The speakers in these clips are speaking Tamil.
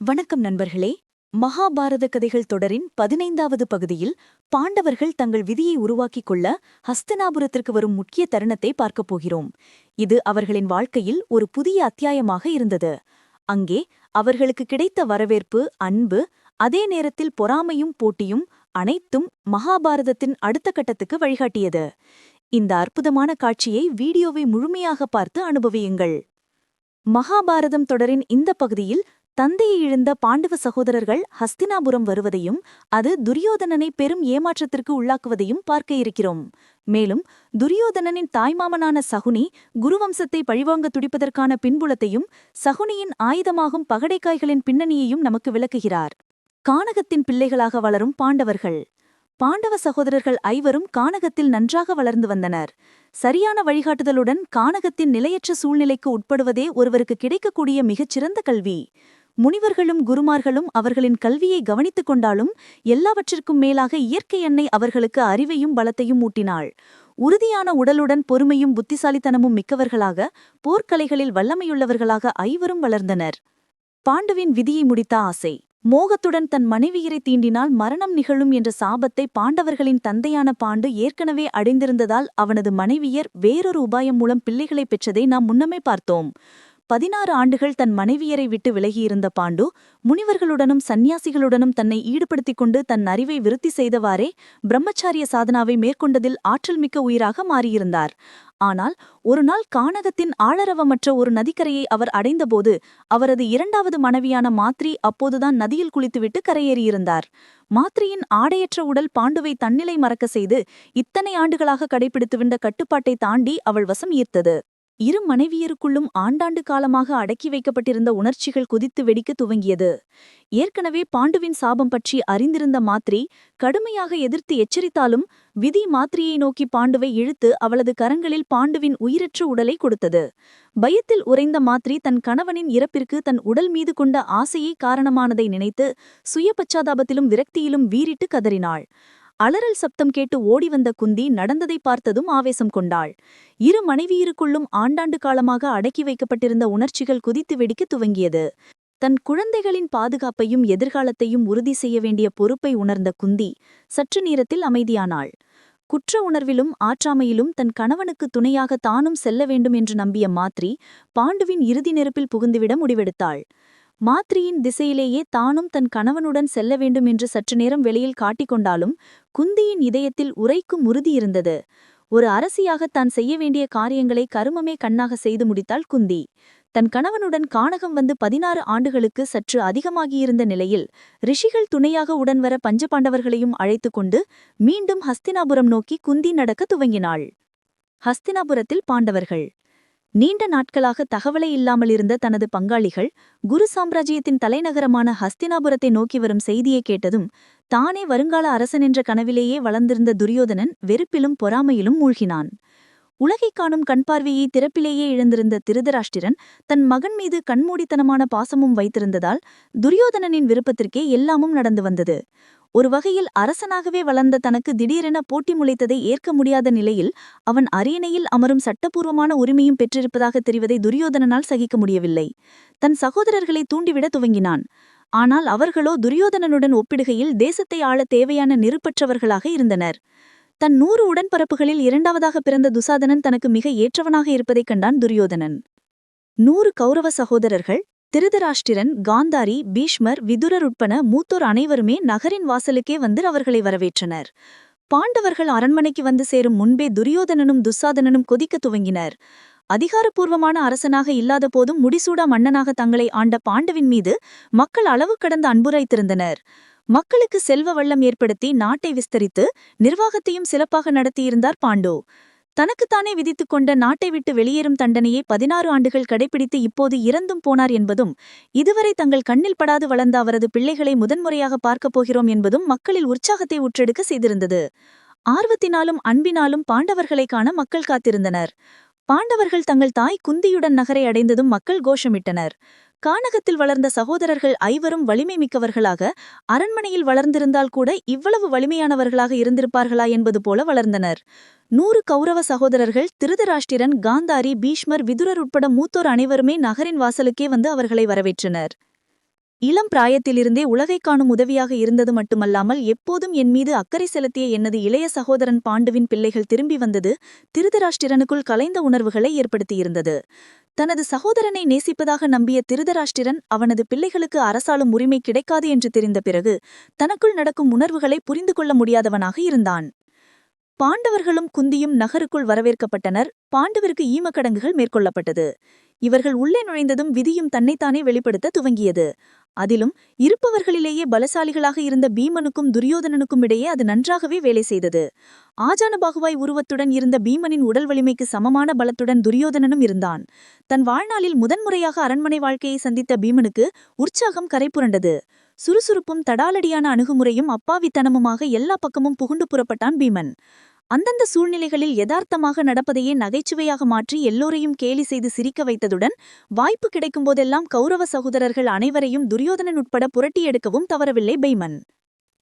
வணக்கம் நண்பர்களே. மகாபாரத கதைகள் தொடரின் பதினைந்தாவது பகுதியில் பாண்டவர்கள் தங்கள் விதியை உருவாக்கிக் கொள்ள ஹஸ்தனாபுரத்திற்கு வரும் முக்கிய தருணத்தை பார்க்கப் போகிறோம். இது அவர்களின் வாழ்க்கையில் ஒரு புதிய அத்தியாயமாக இருந்தது. அங்கே அவர்களுக்கு கிடைத்த வரவேற்பு அன்பு அதே நேரத்தில் பொறாமையும் போட்டியும் அனைத்தும் மகாபாரதத்தின் அடுத்த கட்டத்துக்கு வழிகாட்டியது. இந்த அற்புதமான காட்சியை வீடியோவை முழுமையாக பார்த்து அனுபவியுங்கள். மகாபாரதம் தொடரின் இந்த பகுதியில் தந்தையை இழந்த பாண்டவ சகோதரர்கள் ஹஸ்தினாபுரம் வருவதையும் அது துரியோதனனை பெரும் ஏமாற்றத்திற்கு உள்ளாக்குவதையும் பார்க்க இருக்கிறோம். மேலும் துரியோதனனின் தாய்மாமனான சகுனி குருவம்சத்தை பழிவாங்க துடிப்பதற்கான பின்புலத்தையும் சகுனியின் ஆயுதமாகும் பகடைக்காய்களின் பின்னணியையும் நமக்கு விளக்குகிறார். கானகத்தின் பிள்ளைகளாக வளரும் பாண்டவர்கள். பாண்டவ சகோதரர்கள் ஐவரும் கானகத்தில் நன்றாக வளர்ந்து வந்தனர். சரியான வழிகாட்டுதலுடன் கானகத்தின் நிலையற்ற சூழ்நிலைக்கு உட்படுவதே ஒருவருக்கு கிடைக்கக்கூடிய மிகச்சிறந்த கல்வி. முனிவர்களும் குருமார்களும் அவர்களின் கல்வியை கவனித்துக் கொண்டாலும் எல்லாவற்றிற்கும் மேலாக இயற்கை எண்ணெய் அவர்களுக்கு அறிவையும் பலத்தையும் ஊட்டினாள். உறுதியான உடலுடன் பொறுமையும் புத்திசாலித்தனமும் மிக்கவர்களாக போர்க்கலைகளில் வல்லமையுள்ளவர்களாக ஐவரும் வளர்ந்தனர். பாண்டுவின் விதியை முடித்த ஆசை மோகத்துடன் தன் மனைவியரை தீண்டினால் மரணம் நிகழும் என்ற சாபத்தை பாண்டவர்களின் தந்தையான பாண்டு ஏற்கனவே அடைந்திருந்ததால் அவனது மனைவியர் வேறொரு உபாயம் மூலம் பிள்ளைகளை பெற்றதை நாம் முன்னமே பார்த்தோம். பதினாறு ஆண்டுகள் தன் மனைவியரை விட்டு விலகியிருந்த பாண்டு முனிவர்களுடனும் சந்நியாசிகளுடனும் தன்னை ஈடுபடுத்திக் கொண்டு தன் அறிவை விருத்தி செய்தவாறே பிரம்மச்சாரிய சாதனாவை மேற்கொண்டதில் ஆற்றல் மிக்க உயிராக மாறியிருந்தார். ஆனால் ஒருநாள் கானகத்தின் ஆளரவமற்ற ஒரு நதிக்கரையை அவர் அடைந்தபோது அவரது இரண்டாவது மனைவியான மாத்ரி அப்போதுதான் நதியில் குளித்துவிட்டு கரையேறியிருந்தார். மாத்ரியின் ஆடையற்ற உடல் பாண்டுவை தன்னிலை மறக்க செய்து இத்தனை ஆண்டுகளாக கடைபிடித்து வந்த கட்டுப்பாட்டை தாண்டி அவள் வசம் ஈர்த்தது. இரு மனைவியருக்குள்ளும் ஆண்டாண்டு காலமாக அடக்கி வைக்கப்பட்டிருந்த உணர்ச்சிகள் குதித்து வெடிக்க துவங்கியது. ஏற்கனவே பாண்டுவின் சாபம் பற்றி அறிந்திருந்த மாத்ரி கடுமையாக எதிர்த்து எச்சரித்தாலும் விதி மாத்ரியை நோக்கி பாண்டுவை இழுத்து அவளது கரங்களில் பாண்டுவின் உயிரற்ற உடலை கொடுத்தது. பயத்தில் உறைந்த மாத்ரி தன் கணவனின் இறப்பிற்கு தன் உடல் மீது கொண்ட ஆசையே காரணமானதை நினைத்து சுய பச்சாதாபத்திலும் விரக்தியிலும் வீறிட்டு கதறினாள். அலறல் சப்தம் கேட்டு ஓடி வந்த குந்தி நடந்ததை பார்த்ததும் ஆவேசம் கொண்டாள். இரு மனைவியிருக்குள்ளும் ஆண்டாண்டு காலமாக அடக்கி வைக்கப்பட்டிருந்த உணர்ச்சிகள் குதித்து வெடிக்க துவங்கியது. தன் குழந்தைகளின் பாதுகாப்பையும் எதிர்காலத்தையும் உறுதி செய்ய வேண்டிய பொறுப்பை உணர்ந்த குந்தி சற்று நேரத்தில் அமைதியானாள். குற்ற உணர்விலும் ஆற்றாமையிலும் தன் கணவனுக்கு துணையாக தானும் செல்ல வேண்டும் என்று நம்பிய மாத்ரி பாண்டுவின் இறுதி நெருப்பில் புகுந்துவிட முடிவெடுத்தாள். மாத்ரியின் திசையிலேயே தானும் தன் கணவனுடன் செல்ல வேண்டும் என்று சற்று நேரம் வெளியில் காட்டிக்கொண்டாலும் குந்தியின் இதயத்தில் உரைக்கும் உறுதி இருந்தது. ஒரு அரசியாக தான் செய்ய வேண்டிய காரியங்களை கருமமே கண்ணாக செய்து முடித்தாள் குந்தி. தன் கணவனுடன் கானகம் வந்து பதினாறு ஆண்டுகளுக்கு சற்று அதிகமாகியிருந்த நிலையில் ரிஷிகள் துணையாக உடன்வர பஞ்சபாண்டவர்களையும் அழைத்து கொண்டு மீண்டும் ஹஸ்தினாபுரம் நோக்கி குந்தி நடக்க துவங்கினாள். ஹஸ்தினாபுரத்தில் பாண்டவர்கள் நீண்ட நாட்களாக தகவலை இல்லாமல் இருந்த தனது பங்காளிகள் குரு சாம்ராஜ்யத்தின் தலைநகரமான ஹஸ்தினாபுரத்தை நோக்கி வரும் செய்தியை கேட்டதும் தானே வருங்கால அரசன் என்ற கனவிலேயே வளர்ந்திருந்த துரியோதனன் வெறுப்பிலும் பொறாமையிலும் மூழ்கினான். உலகைக் காணும் கண்பார்வையை திறப்பிலேயே இழந்திருந்த திருதராஷ்டிரன் தன் மகன் மீது கண்மூடித்தனமான பாசமும் வைத்திருந்ததால் துரியோதனனின் விருப்பத்திற்கே எல்லாமும் நடந்து வந்தது. ஒரு வகையில் அரசனாகவே வளர்ந்த தனக்கு திடீரென போட்டி முளைத்ததை ஏற்க முடியாத நிலையில் அவன் அரியணையில் அமரும் சட்டப்பூர்வமான உரிமையும் பெற்றிருப்பதாக தெரிவதை துரியோதனனால் சகிக்க முடியவில்லை. தன் சகோதரர்களை தூண்டிவிட துவங்கினான். ஆனால் அவர்களோ துரியோதனனுடன் ஒப்பிடுகையில் தேசத்தை ஆள தேவையான நெருப்பற்றவர்களாக இருந்தனர். தன் நூறு உடன்பரப்புகளில் இரண்டாவதாக பிறந்த துசாதனன் தனக்கு மிக ஏற்றவனாக இருப்பதைக் கண்டான் துரியோதனன். நூறு கௌரவ சகோதரர்கள் திருதராஷ்டிரன் காந்தாரி பீஷ்மர் விதுரர் உட்பன மூத்தோர் அனைவருமே நகரின் வாசலுக்கே வந்து அவர்களை வரவேற்றனர். பாண்டவர்கள் அரண்மனைக்கு வந்து சேரும் முன்பே துரியோதனனும் துஸ்சாதனனும் கொதிக்க துவங்கினர். அதிகாரப்பூர்வமான அரசனாக இல்லாத போதும் முடிசூடா மன்னனாக தங்களை ஆண்ட பாண்டவின் மீது மக்கள் அளவு கடந்த அன்புரைத்திருந்தனர். மக்களுக்கு செல்வ வள்ளம் ஏற்படுத்தி நாட்டை விஸ்தரித்து நிர்வாகத்தையும் சிறப்பாக நடத்தியிருந்தார் பாண்டோ. தனக்குத்தானே விதித்துக் கொண்ட நாட்டை விட்டு வெளியேறும் தண்டனையை பதினாறு ஆண்டுகள் கடைபிடித்து இப்போது இறந்தும் போனார் என்பதும் இதுவரை தங்கள் கண்ணில் படாது வளர்ந்த அவரது பிள்ளைகளை முதன்முறையாக பார்க்கப் போகிறோம் என்பதும் மக்களில் உற்சாகத்தை உற்றெடுக்க செய்திருந்தது. ஆர்வத்தினாலும் அன்பினாலும் பாண்டவர்களை காண மக்கள் காத்திருந்தனர். பாண்டவர்கள் தங்கள் தாய் குந்தியுடன் நகரை அடைந்ததும் மக்கள் கோஷமிட்டனர். கானகத்தில் வளர்ந்த சகோதரர்கள் ஐவரும் வலிமை மிக்கவர்களாக அரண்மனையில் வளர்ந்திருந்தால் கூட இவ்வளவு வலிமையானவர்களாக இருந்திருப்பார்களா என்பது போல வளர்ந்தனர். நூறு கௌரவ சகோதரர்கள் திருதராஷ்டிரன் காந்தாரி பீஷ்மர் விதுரர் உட்பட மூத்தோர் அனைவருமே நகரின் வாசலுக்கே வந்து அவர்களை வரவேற்றனர். இளம் பிராயத்திலிருந்தே உலகைக் காணும் உதவியாக இருந்தது மட்டுமல்லாமல் எப்போதும் என் மீது அக்கறை செலுத்திய எனது இளைய சகோதரன் பாண்டுவின் பிள்ளைகள் திரும்பி வந்தது திருதராஷ்டிரனுக்குள் கலைந்த உணர்வுகளை ஏற்படுத்தியிருந்தது. தனது சகோதரனை நேசிப்பதாக நம்பிய திருதராஷ்டிரன் அவனது பிள்ளைகளுக்கு அரசாளும் உரிமை கிடைக்காது என்று தெரிந்த பிறகு தனக்குள் நடக்கும் உணர்வுகளை புரிந்து கொள்ள முடியாதவனாக இருந்தான். பாண்டவர்களும் குந்தியும் நகருக்குள் வரவேற்கப்பட்டனர். பாண்டவருக்கு ஈமக்கடங்குகள் மேற்கொள்ளப்பட்டது. இவர்கள் உள்ளே நுழைந்ததும் விதியும் தன்னைத்தானே வெளிப்படுத்த துவங்கியது. அதிலும் இருப்பவர்களிலேயே பலசாலிகளாக இருந்த பீமனுக்கும் துரியோதனனுக்கும் இடையே அது நன்றாகவே வேலை செய்தது. ஆஜானபாகுவாய் உருவத்துடன் இருந்த பீமனின் உடல் வலிமைக்கு சமமான பலத்துடன் துரியோதனனும் இருந்தான். தன் வாழ்நாளில் முதன்முறையாக அரண்மனை வாழ்க்கையை சந்தித்த பீமனுக்கு உற்சாகம் கரைபுரண்டது சுறுசுறுப்பும் தடாலடியான அணுகுமுறையும் அப்பாவித்தனமுமாக எல்லா பக்கமும் புகுண்டு புறப்பட்டான் பீமன். அந்தந்த சூழ்நிலைகளில் யதார்த்தமாக நடப்பதையே நகைச்சுவையாக மாற்றி எல்லோரையும் கேலி செய்து சிரிக்க வைத்ததுடன் வாய்ப்பு கிடைக்கும்போதெல்லாம் கௌரவ சகோதரர்கள் அனைவரையும் துரியோதனன் உட்பட புரட்டி எடுக்கவும் தவறவில்லை பைமன்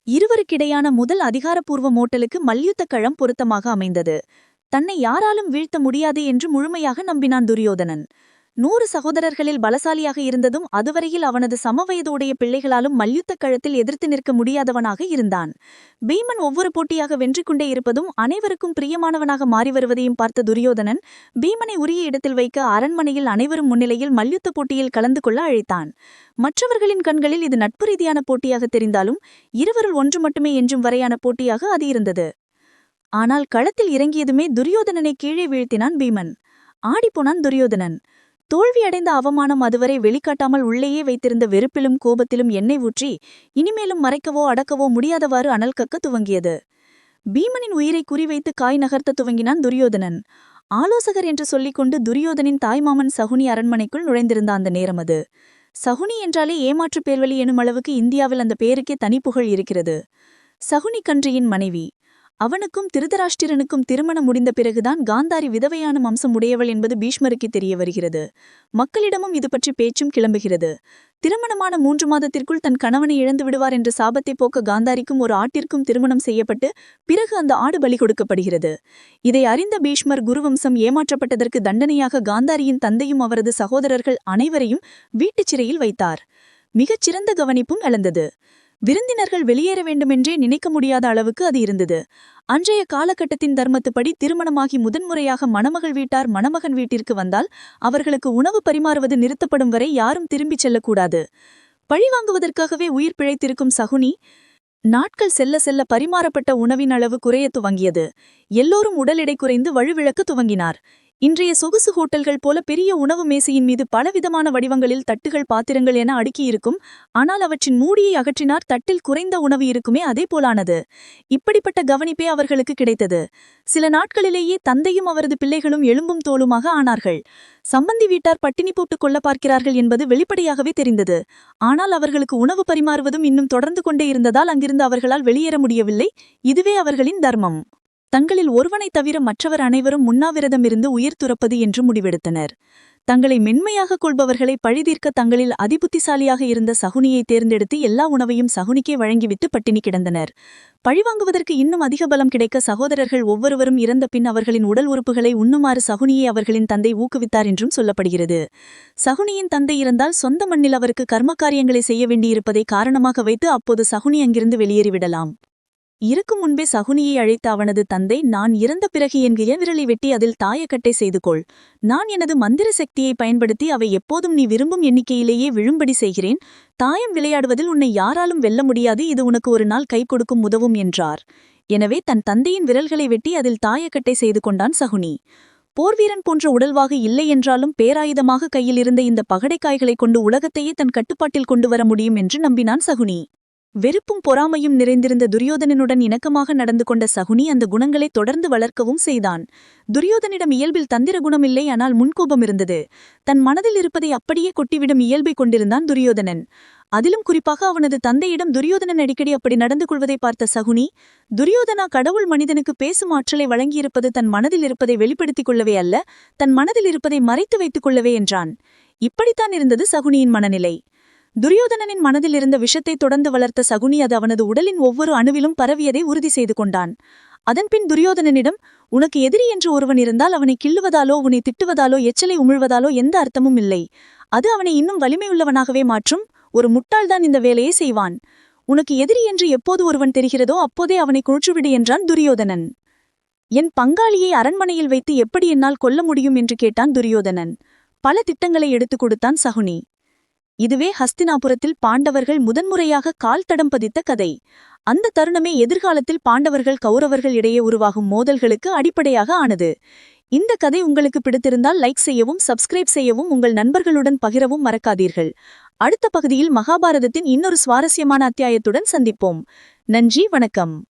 இருவருக்கிடையான முதல் அதிகாரப்பூர்வ மோட்டலுக்கு மல்யுத்த களம் பொருத்தமாக அமைந்தது. தன்னை யாராலும் வீழ்த்த முடியாது என்று முழுமையாக நம்பினான் துரியோதனன். நூறு சகோதரர்களில் பலசாலியாக இருந்ததும் அதுவரையில் அவனது சமவயதுடைய பிள்ளைகளாலும் மல்யுத்தக் களத்தில் எதிர்த்து நிற்க முடியாதவனாக இருந்தான். பீமன் ஒவ்வொரு போட்டியாக வென்று கொண்டே இருப்பதும் அனைவருக்கும் பிரியமானவனாக மாறி வருவதையும் பார்த்த துரியோதனன் பீமனை உரிய இடத்தில் வைக்க அரண்மனையில் அனைவரும் முன்னிலையில் மல்யுத்த போட்டியில் கலந்து கொள்ள அழைத்தான். மற்றவர்களின் கண்களில் இது நட்பு ரீதியான போட்டியாக தெரிந்தாலும் இருவருள் ஒன்று மட்டுமே என்றும் வரையான போட்டியாக அது இருந்தது. ஆனால் களத்தில் இறங்கியதுமே துரியோதனனை கீழே வீழ்த்தினான் பீமன். ஆடிப்போனான் துரியோதனன். தோல்வியடைந்த அவமானம் அதுவரை வெளிக்காட்டாமல் உள்ளேயே வைத்திருந்த வெறுப்பிலும் கோபத்திலும் எண்ணெய் ஊற்றி இனிமேலும் மறைக்கவோ அடக்கவோ முடியாதவாறு அனல் கக்க துவங்கியது. பீமனின் உயிரை குறிவைத்து காய் நகர்த்த துவங்கினான் துரியோதனன். ஆலோசகர் என்று சொல்லிக்கொண்டு துரியோதனின் தாய்மாமன் சகுனி அரண்மனைக்குள் நுழைந்திருந்த அந்த நேரம் அது. சகுனி என்றாலே ஏமாற்றுப் பேர்வழி எனும் அளவுக்கு இந்தியாவில் அந்த பேருக்கே தனிப்புகழ் இருக்கிறது. சகுனி கன்றியின் மனைவி. அவனுக்கும் திருதராஷ்டிரனுக்கும் திருமணம் முடிந்த பிறகுதான் காந்தாரி விதவையான வம்சம் உடையவள் என்பது பீஷ்மருக்கு தெரிய வருகிறது. மக்களிடமும் இது பற்றி பேச்சும் கிளம்புகிறது. திருமணமான மூன்று மாதத்திற்குள் தன் கணவனை இழந்து விடுவார் என்ற சாபத்தை போக்க காந்தாரிக்கும் ஒரு ஆட்டிற்கும் திருமணம் செய்யப்பட்டு பிறகு அந்த ஆடு பலி கொடுக்கப்படுகிறது. இதை அறிந்த பீஷ்மர் குருவம்சம் ஏமாற்றப்பட்டதற்கு தண்டனையாக காந்தாரியின் தந்தையும் அவரது சகோதரர்கள் அனைவரையும் வீட்டுச் சிறையில் வைத்தார். மிகச்சிறந்த கவனிப்பும் இழந்தது. விருந்தினர்கள் வெளியேற வேண்டுமென்றே நினைக்க முடியாத அளவுக்கு அது இருந்தது. அன்றைய காலகட்டத்தின் தர்மத்துப்படி திருமணமாகி முதன்முறையாக மணமகள் வீட்டார் மணமகன் வீட்டிற்கு வந்தால் அவர்களுக்கு உணவு பரிமாறுவது நிறுத்தப்படும் வரை யாரும் திரும்பிச் செல்லக்கூடாது. பழிவாங்குவதற்காகவே உயிர் பிழைத்திருக்கும் சகுனி நாட்கள் செல்ல செல்ல பரிமாறப்பட்ட உணவின் அளவு குறைய துவங்கியது. எல்லோரும் உடல் எடை குறைந்து வழுவிழக்க துவங்கினார். இன்றைய சொகுசு ஹோட்டல்கள் போல பெரிய உணவு மேசையின் மீது பலவிதமான வடிவங்களில் தட்டுகள் பாத்திரங்கள் என அடுக்கியிருக்கும் ஆனால் அவற்றின் மூடியை அகற்றினார் தட்டில் குறைந்த உணவு இருக்குமே அதே போலானது. இப்படிப்பட்ட கவனிப்பே அவர்களுக்கு கிடைத்தது. சில நாட்களிலேயே தந்தையும் அவரது பிள்ளைகளும் எலும்பும் தோலுமாக ஆனார்கள். சம்பந்தி வீட்டார் பட்டினி போட்டுக் கொள்ள பார்க்கிறார்கள் என்பது வெளிப்படையாகவே தெரிந்தது. ஆனால் அவர்களுக்கு உணவு பரிமாறுவதும் இன்னும் தொடர்ந்து கொண்டே இருந்ததால் அங்கிருந்து அவர்களால் வெளியேற முடியவில்லை. இதுவே அவர்களின் தர்மம். தங்களில் ஒருவனைத் தவிர மற்றவர் அனைவரும் உண்ணாவிரதம் இருந்து உயிர் துறப்பது என்று முடிவெடுத்தனர். தங்களை மென்மையாக கொள்பவர்களை பழிதீர்க்க தங்களில் அதிபுத்திசாலியாக இருந்த சகுனியை தேர்ந்தெடுத்து எல்லா உணவையும் சகுனிக்கே வழங்கிவிட்டு பட்டினி கிடந்தனர். பழிவாங்குவதற்கு இன்னும் அதிக பலம் கிடைக்க சகோதரர்கள் ஒவ்வொருவரும் இறந்த பின் அவர்களின் உடல் உறுப்புகளை உண்ணுமாறு சகுனியை அவர்களின் தந்தை ஊக்குவித்தார் என்றும் சொல்லப்படுகிறது. சகுனியின் தந்தை இறந்தால் சொந்த மண்ணில் அவருக்கு கர்மகாரியங்களை செய்ய வேண்டியிருப்பதை காரணமாக வைத்து அப்போது சகுனி அங்கிருந்து வெளியேறிவிடலாம். இருக்கும் முன்பே சகுனியை அழைத்த அவனது தந்தை நான் இறந்த பிறகு என் விரலை வெட்டி அதில் தாயக்கட்டை செய்து கொள் நான் எனது மந்திர சக்தியை பயன்படுத்தி அவை எப்போதும் நீ விரும்பும் எண்ணிக்கையிலேயே விழும்படி செய்கிறேன். தாயம் விளையாடுவதில் உன்னை யாராலும் வெல்ல முடியாது. இது உனக்கு ஒரு நாள் கை கொடுக்கும் உதவும் என்றார். எனவே தன் தந்தையின் விரல்களை வெட்டி அதில் தாயக்கட்டை செய்து கொண்டான் சகுனி. போர்வீரன் போன்ற உடல்வாக இல்லை என்றாலும் பேராயுதமாக கையில் இருந்த இந்த பகடைக்காய்களை கொண்டு உலகத்தையே தன் கட்டுப்பாட்டில் கொண்டு வர முடியும் என்று நம்பினான் சகுனி. வெறுப்பும் பொறாமையும் நிறைந்திருந்த துரியோதனனுடன் இணக்கமாக நடந்து கொண்ட சகுனி அந்த குணங்களை தொடர்ந்து வளர்க்கவும் செய்தான். துரியோதனிடம் இயல்பில் தந்திர குணமில்லை ஆனால் முன்கோபம் இருந்தது. தன் மனதில் இருப்பதை அப்படியே கொட்டிவிடும் இயல்பை கொண்டிருந்தான் துரியோதனன். அதிலும் குறிப்பாக அவனது தந்தையிடம் துரியோதனன் அடிக்கடி அப்படி நடந்து கொள்வதை பார்த்த சகுனி துரியோதனா கடவுள் மனிதனுக்கு பேசும் ஆற்றலை வழங்கியிருப்பது தன் மனதில் இருப்பதை வெளிப்படுத்திக் கொள்ளவே அல்ல தன் மனதில் இருப்பதை மறைத்து வைத்துக் கொள்ளவே என்றான். இப்படித்தான் இருந்தது சகுனியின் மனநிலை. துரியோதனனின் மனதில் இருந்த விஷத்தை தொடர்ந்து வளர்த்த சகுனி அது அவனது உடலின் ஒவ்வொரு அணுவிலும் பரவியதை உறுதி செய்து கொண்டான். அதன்பின் துரியோதனனிடம் உனக்கு எதிரி என்று ஒருவன் இருந்தால் அவனை கிள்ளுவதாலோ உன்னை திட்டுவதாலோ எச்சலை உமிழ்வதாலோ எந்த அர்த்தமும் இல்லை. அது அவனை இன்னும் வலிமையுள்ளவனாகவே மாற்றும். ஒரு முட்டாள்தான் இந்த வேலையை செய்வான். உனக்கு எதிரி என்று எப்போது ஒருவன் தெரிகிறதோ அப்போதே அவனை கொன்றுவிடு என்றான் துரியோதனன். என் பங்காளியை அரண்மனையில் வைத்து எப்படி என்னால் கொல்ல முடியும்? என்று கேட்டான் துரியோதனன். பல திட்டங்களை எடுத்துக் கொடுத்தான் சகுனி. இதுவே ஹஸ்தினாபுரத்தில் பாண்டவர்கள் முதன்முறையாக கால் தடம் பதித்த கதை. அந்த தருணமே எதிர்காலத்தில் பாண்டவர்கள் கௌரவர்கள் இடையே உருவாகும் மோதல்களுக்கு அடிப்படையாக ஆனது. இந்த கதை உங்களுக்கு பிடித்திருந்தால் லைக் செய்யவும் சப்ஸ்கிரைப் செய்யவும் உங்கள் நண்பர்களுடன் பகிரவும் மறக்காதீர்கள். அடுத்த பகுதியில் மகாபாரதத்தின் இன்னொரு சுவாரஸ்யமான அத்தியாயத்துடன் சந்திப்போம். நன்றி வணக்கம்.